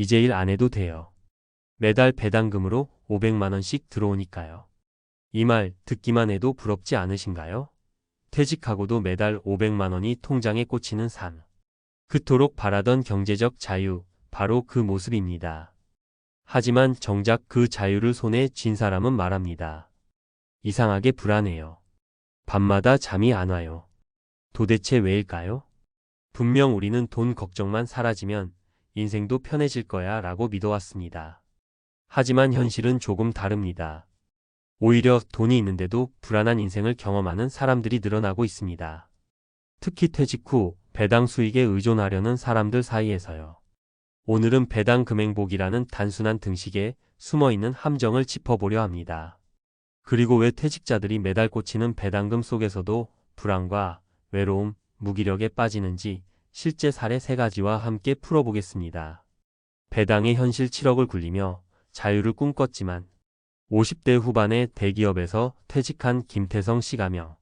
이제 일 안 해도 돼요. 매달 배당금으로 500만원씩 들어오니까요. 이 말 듣기만 해도 부럽지 않으신가요? 퇴직하고도 매달 500만원이 통장에 꽂히는 삶. 그토록 바라던 경제적 자유, 바로 그 모습입니다. 하지만 정작 그 자유를 손에 쥔 사람은 말합니다. 이상하게 불안해요. 밤마다 잠이 안 와요. 도대체 왜일까요? 분명 우리는 돈 걱정만 사라지면 인생도 편해질 거야 라고 믿어왔습니다. 하지만 현실은 조금 다릅니다. 오히려 돈이 있는데도 불안한 인생을 경험하는 사람들이 늘어나고 있습니다. 특히 퇴직 후 배당 수익에 의존하려는 사람들 사이에서요. 오늘은 배당 금행복이라는 단순한 등식에 숨어있는 함정을 짚어보려 합니다. 그리고 왜 퇴직자들이 매달 꽂히는 배당금 속에서도 불안과 외로움, 무기력에 빠지는지 실제 사례 세 가지와 함께 풀어보겠습니다. 배당의 현실 7억을 굴리며 자유를 꿈꿨지만 50대 후반에 대기업에서 퇴직한 김태성 씨가며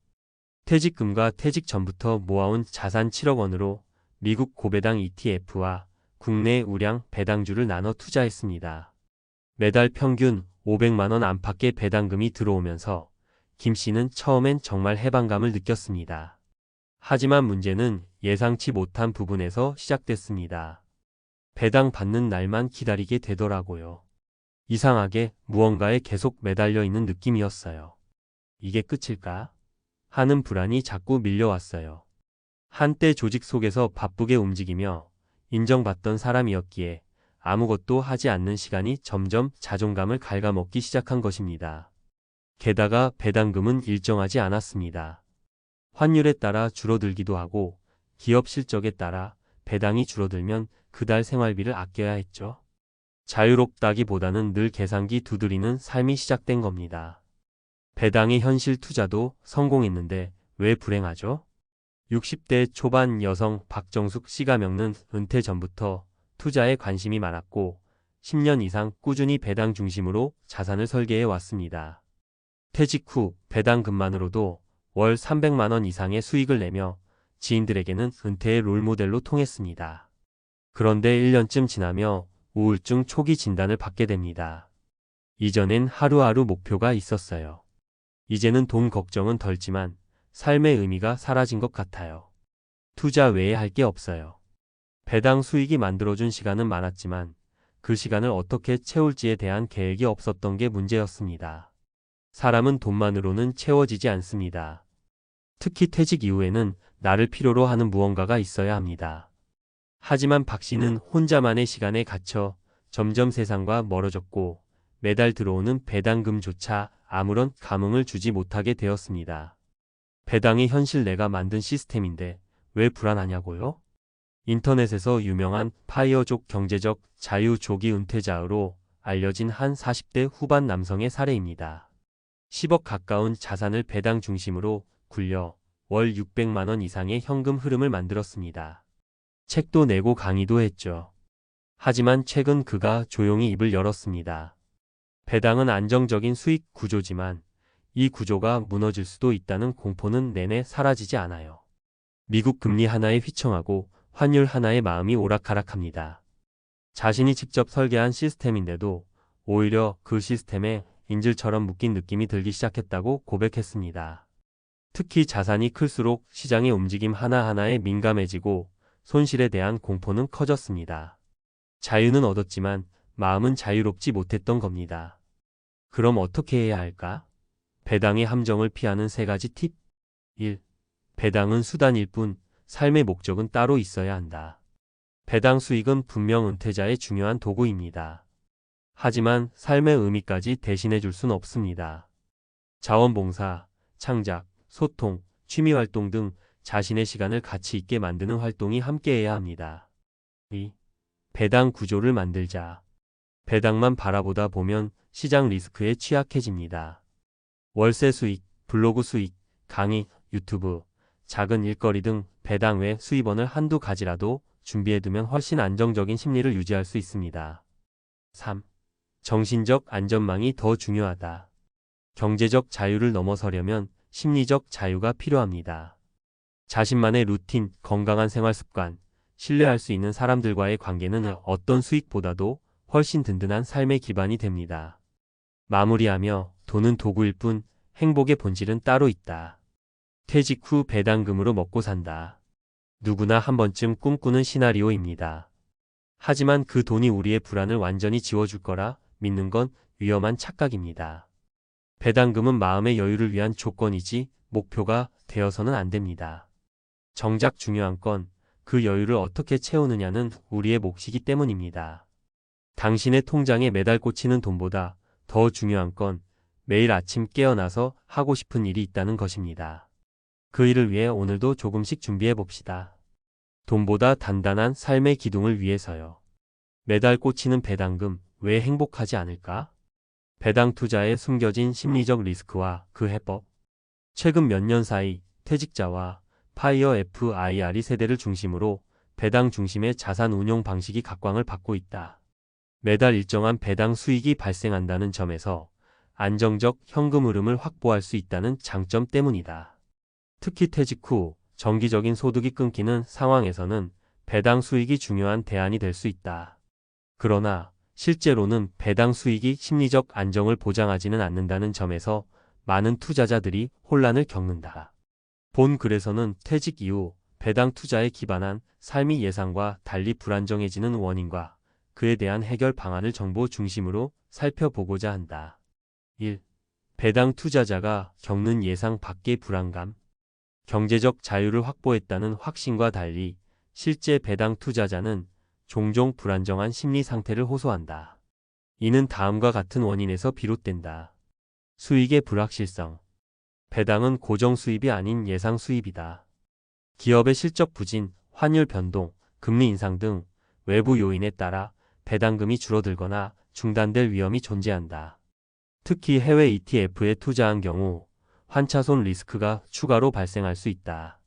퇴직금과 퇴직 전부터 모아온 자산 7억 원으로 미국 고배당 ETF와 국내 우량 배당주를 나눠 투자했습니다. 매달 평균 500만원 안팎의 배당금이 들어오면서 김 씨는 처음엔 정말 해방감을 느꼈습니다. 하지만 문제는 예상치 못한 부분에서 시작됐습니다. 배당 받는 날만 기다리게 되더라고요. 이상하게 무언가에 계속 매달려 있는 느낌이었어요. 이게 끝일까? 하는 불안이 자꾸 밀려왔어요. 한때 조직 속에서 바쁘게 움직이며 인정받던 사람이었기에 아무것도 하지 않는 시간이 점점 자존감을 갉아먹기 시작한 것입니다. 게다가 배당금은 일정하지 않았습니다. 환율에 따라 줄어들기도 하고 기업 실적에 따라 배당이 줄어들면 그달 생활비를 아껴야 했죠. 자유롭다기보다는 늘 계산기 두드리는 삶이 시작된 겁니다. 배당의 현실 투자도 성공했는데 왜 불행하죠? 60대 초반 여성 박정숙 씨가 겪는 은퇴 전부터 투자에 관심이 많았고 10년 이상 꾸준히 배당 중심으로 자산을 설계해 왔습니다. 퇴직 후 배당금만으로도 월 300만원 이상의 수익을 내며 지인들에게는 은퇴의 롤모델로 통했습니다. 그런데 1년쯤 지나며 우울증 초기 진단을 받게 됩니다. 이전엔 하루하루 목표가 있었어요. 이제는 돈 걱정은 덜지만 삶의 의미가 사라진 것 같아요. 투자 외에 할 게 없어요. 배당 수익이 만들어준 시간은 많았지만 그 시간을 어떻게 채울지에 대한 계획이 없었던 게 문제였습니다. 사람은 돈만으로는 채워지지 않습니다. 특히 퇴직 이후에는 나를 필요로 하는 무언가가 있어야 합니다. 하지만 박 씨는 혼자만의 시간에 갇혀 점점 세상과 멀어졌고 매달 들어오는 배당금조차 아무런 감흥을 주지 못하게 되었습니다. 배당이 현실 내가 만든 시스템인데 왜 불안하냐고요? 인터넷에서 유명한 파이어족 경제적 자유 조기 은퇴자로 알려진 한 40대 후반 남성의 사례입니다. 10억 가까운 자산을 배당 중심으로 굴려 월 600만원 이상의 현금 흐름을 만들었습니다. 책도 내고 강의도 했죠. 하지만 최근 그가 조용히 입을 열었습니다. 배당은 안정적인 수익 구조지만 이 구조가 무너질 수도 있다는 공포는 내내 사라지지 않아요. 미국 금리 하나에 휘청하고 환율 하나에 마음이 오락가락합니다. 자신이 직접 설계한 시스템인데도 오히려 그 시스템에 인질처럼 묶인 느낌이 들기 시작했다고 고백했습니다. 특히 자산이 클수록 시장의 움직임 하나하나에 민감해지고 손실에 대한 공포는 커졌습니다. 자유는 얻었지만 마음은 자유롭지 못했던 겁니다. 그럼 어떻게 해야 할까? 배당의 함정을 피하는 세 가지 팁. 1. 배당은 수단일 뿐 삶의 목적은 따로 있어야 한다. 배당 수익은 분명 은퇴자의 중요한 도구입니다. 하지만 삶의 의미까지 대신해 줄 순 없습니다. 자원봉사, 창작, 소통, 취미활동 등 자신의 시간을 가치 있게 만드는 활동이 함께해야 합니다. 2. 배당 구조를 만들자. 배당만 바라보다 보면 시장 리스크에 취약해집니다. 월세 수익, 블로그 수익, 강의, 유튜브, 작은 일거리 등 배당 외 수입원을 한두 가지라도 준비해두면 훨씬 안정적인 심리를 유지할 수 있습니다. 3. 정신적 안전망이 더 중요하다. 경제적 자유를 넘어서려면 심리적 자유가 필요합니다. 자신만의 루틴, 건강한 생활 습관, 신뢰할 수 있는 사람들과의 관계는 어떤 수익보다도 훨씬 든든한 삶의 기반이 됩니다. 마무리하며 돈은 도구일 뿐 행복의 본질은 따로 있다. 퇴직 후 배당금으로 먹고 산다. 누구나 한 번쯤 꿈꾸는 시나리오입니다. 하지만 그 돈이 우리의 불안을 완전히 지워줄 거라 믿는 건 위험한 착각입니다. 배당금은 마음의 여유를 위한 조건이지 목표가 되어서는 안 됩니다. 정작 중요한 건 그 여유를 어떻게 채우느냐는 우리의 몫이기 때문입니다. 당신의 통장에 매달 꽂히는 돈보다 더 중요한 건 매일 아침 깨어나서 하고 싶은 일이 있다는 것입니다. 그 일을 위해 오늘도 조금씩 준비해 봅시다. 돈보다 단단한 삶의 기둥을 위해서요. 매달 꽂히는 배당금 왜 행복하지 않을까? 배당 투자에 숨겨진 심리적 리스크와 그 해법. 최근 몇 년 사이 퇴직자와 파이어 FIRE 세대를 중심으로 배당 중심의 자산 운용 방식이 각광을 받고 있다. 매달 일정한 배당 수익이 발생한다는 점에서 안정적 현금 흐름을 확보할 수 있다는 장점 때문이다. 특히 퇴직 후 정기적인 소득이 끊기는 상황에서는 배당 수익이 중요한 대안이 될 수 있다. 그러나 실제로는 배당 수익이 심리적 안정을 보장하지는 않는다는 점에서 많은 투자자들이 혼란을 겪는다. 본 글에서는 퇴직 이후 배당 투자에 기반한 삶이 예상과 달리 불안정해지는 원인과 그에 대한 해결 방안을 정보 중심으로 살펴보고자 한다. 1. 배당 투자자가 겪는 예상 밖의 불안감. 경제적 자유를 확보했다는 확신과 달리 실제 배당 투자자는 종종 불안정한 심리 상태를 호소한다. 이는 다음과 같은 원인에서 비롯된다. 수익의 불확실성. 배당은 고정 수입이 아닌 예상 수입이다. 기업의 실적 부진, 환율 변동, 금리 인상 등 외부 요인에 따라 배당금이 줄어들거나 중단될 위험이 존재한다. 특히 해외 ETF에 투자한 경우 환차손 리스크가 추가로 발생할 수 있다.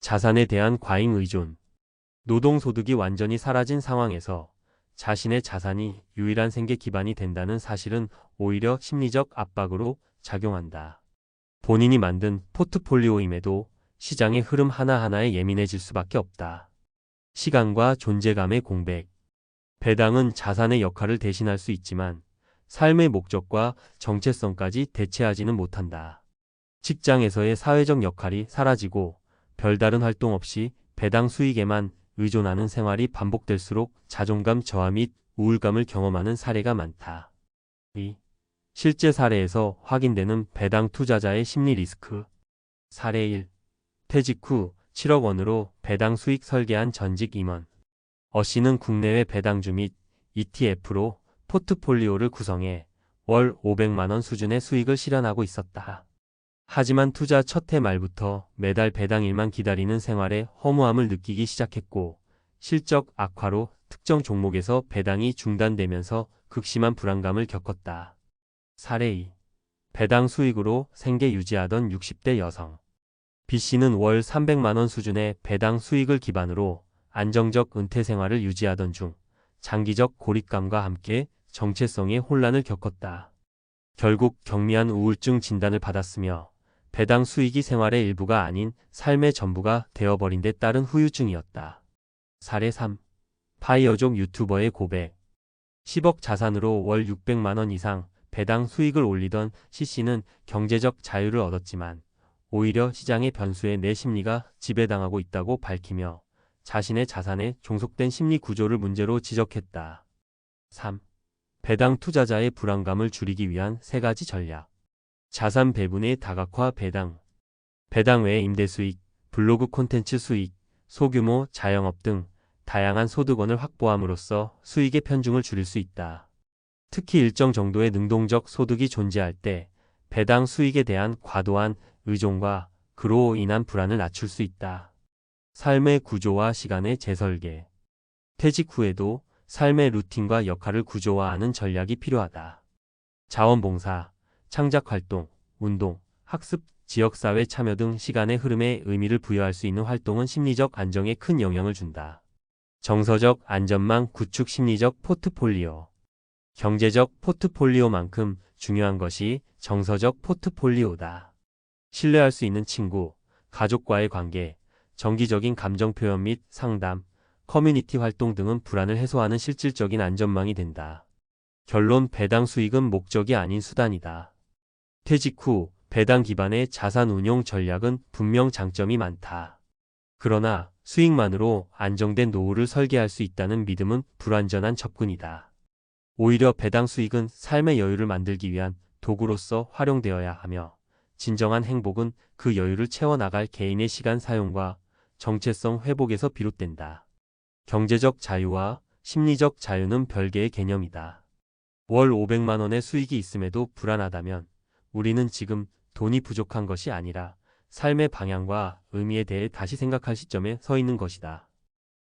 자산에 대한 과잉 의존. 노동소득이 완전히 사라진 상황에서 자신의 자산이 유일한 생계 기반이 된다는 사실은 오히려 심리적 압박으로 작용한다. 본인이 만든 포트폴리오임에도 시장의 흐름 하나하나에 예민해질 수밖에 없다. 시간과 존재감의 공백. 배당은 자산의 역할을 대신할 수 있지만 삶의 목적과 정체성까지 대체하지는 못한다. 직장에서의 사회적 역할이 사라지고 별다른 활동 없이 배당 수익에만 의존하는 생활이 반복될수록 자존감 저하 및 우울감을 경험하는 사례가 많다. 2. 실제 사례에서 확인되는 배당 투자자의 심리 리스크. 사례 1. 퇴직 후 7억 원으로 배당 수익 설계한 전직 임원. 어 씨는 국내외 배당주 및 ETF로 포트폴리오를 구성해 월 500만 원 수준의 수익을 실현하고 있었다. 하지만 투자 첫 해 말부터 매달 배당일만 기다리는 생활에 허무함을 느끼기 시작했고 실적 악화로 특정 종목에서 배당이 중단되면서 극심한 불안감을 겪었다. 사례 2. 배당 수익으로 생계 유지하던 60대 여성. B 씨는 월 300만원 수준의 배당 수익을 기반으로 안정적 은퇴 생활을 유지하던 중 장기적 고립감과 함께 정체성의 혼란을 겪었다. 결국 경미한 우울증 진단을 받았으며 배당 수익이 생활의 일부가 아닌 삶의 전부가 되어버린 데 따른 후유증이었다. 사례 3. 파이어족 유튜버의 고백. 10억 자산으로 월 600만원 이상 배당 수익을 올리던 C씨는 경제적 자유를 얻었지만 오히려 시장의 변수에 내 심리가 지배당하고 있다고 밝히며 자신의 자산에 종속된 심리 구조를 문제로 지적했다. 3. 배당 투자자의 불안감을 줄이기 위한 세 가지 전략. 자산 배분의 다각화 배당. 배당 외에 임대 수익, 블로그 콘텐츠 수익, 소규모 자영업 등 다양한 소득원을 확보함으로써 수익의 편중을 줄일 수 있다. 특히 일정 정도의 능동적 소득이 존재할 때 배당 수익에 대한 과도한 의존과 그로 인한 불안을 낮출 수 있다. 삶의 구조와 시간의 재설계. 퇴직 후에도 삶의 루틴과 역할을 구조화하는 전략이 필요하다. 자원봉사, 창작 활동, 운동, 학습, 지역사회 참여 등 시간의 흐름에 의미를 부여할 수 있는 활동은 심리적 안정에 큰 영향을 준다. 정서적 안전망 구축 심리적 포트폴리오. 경제적 포트폴리오만큼 중요한 것이 정서적 포트폴리오다. 신뢰할 수 있는 친구, 가족과의 관계, 정기적인 감정 표현 및 상담, 커뮤니티 활동 등은 불안을 해소하는 실질적인 안전망이 된다. 결론 배당 수익은 목적이 아닌 수단이다. 퇴직 후 배당 기반의 자산 운용 전략은 분명 장점이 많다. 그러나 수익만으로 안정된 노후를 설계할 수 있다는 믿음은 불완전한 접근이다. 오히려 배당 수익은 삶의 여유를 만들기 위한 도구로서 활용되어야 하며 진정한 행복은 그 여유를 채워나갈 개인의 시간 사용과 정체성 회복에서 비롯된다. 경제적 자유와 심리적 자유는 별개의 개념이다. 월 500만 원의 수익이 있음에도 불안하다면 우리는 지금 돈이 부족한 것이 아니라 삶의 방향과 의미에 대해 다시 생각할 시점에 서 있는 것이다.